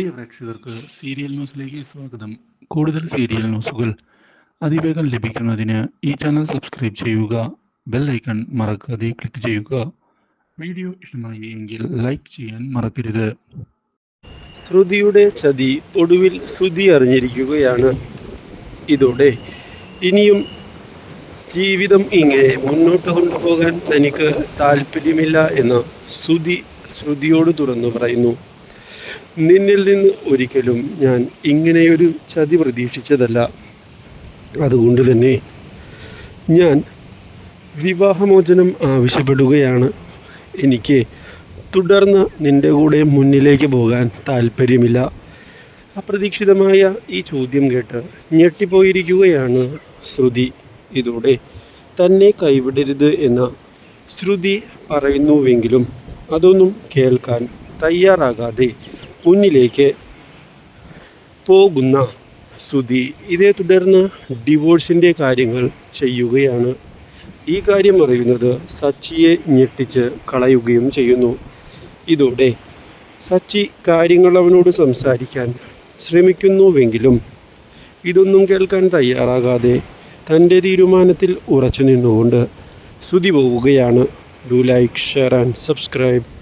പ്രിയ പ്രേക്ഷകർക്ക് സീരിയൽ ന്യൂസിലേക്ക് സ്വാഗതം. കൂടുതൽ സീരിയൽ ന്യൂസുകൾ അതിവേഗം ലഭിക്കുന്നതിന് ഈ ചാനൽ സബ്സ്ക്രൈബ് ചെയ്യുക ബെൽ ഐക്കൺ മറക്കാതെ ക്ലിക്ക് ചെയ്യുക. വീഡിയോ ഇഷ്ടമായി എങ്കിൽ ലൈക്ക് ചെയ്യാൻ മറക്കരുത്. ശ്രുതിയുടെ ചതി ഒടുവിൽ ശ്രുതി അറിഞ്ഞിരിക്കുകയാണ്. ഇതോടെ ഇനിയും ജീവിതം ഇങ്ങനെ മുന്നോട്ട് കൊണ്ടുപോകാൻ തനിക്ക് താല്പര്യമില്ല എന്ന് ശ്രുതി ശ്രുതിയോട് തുറന്നു പറയുന്നു. നിന്നിൽ നിന്ന് ഒരിക്കലും ഞാൻ ഇങ്ങനെയൊരു ചതി പ്രതീക്ഷിച്ചതല്ല. അതുകൊണ്ട് തന്നെ ഞാൻ വിവാഹമോചനം ആവശ്യപ്പെടുകയാണ്. എനിക്ക് തുടർന്ന് നിന്റെ കൂടെ മുന്നിലേക്ക് പോകാൻ താല്പര്യമില്ല അപ്രതീക്ഷിതമായ ഈ ചോദ്യം കേട്ട് ഞെട്ടിപ്പോയിരിക്കുകയാണ് ശ്രുതി. ഇതോടെ തന്നെ കൈവിടരുത് എന്ന ശ്രുതി പറയുന്നുവെങ്കിലും അതൊന്നും കേൾക്കാൻ തയ്യാറാകാതെ മുന്നിലേക്ക് പോകുന്ന സ്തുതി. ഇതേ തുടർന്ന് ഡിവോഴ്സിന്റെ കാര്യങ്ങൾ ചെയ്യുകയാണ്. ഈ കാര്യം അറിയുന്നത് സച്ചിയെ ഞെട്ടിച്ച് കളയുകയും ചെയ്യുന്നു. ഇതോടെ സച്ചി കാര്യങ്ങൾ അവനോട് സംസാരിക്കാൻ ശ്രമിക്കുന്നുവെങ്കിലും ഇതൊന്നും കേൾക്കാൻ തയ്യാറാകാതെ തന്റെ തീരുമാനത്തിൽ ഉറച്ചു നിന്നുകൊണ്ട് സ്തുതി പോവുകയാണ്. Do like share and subscribe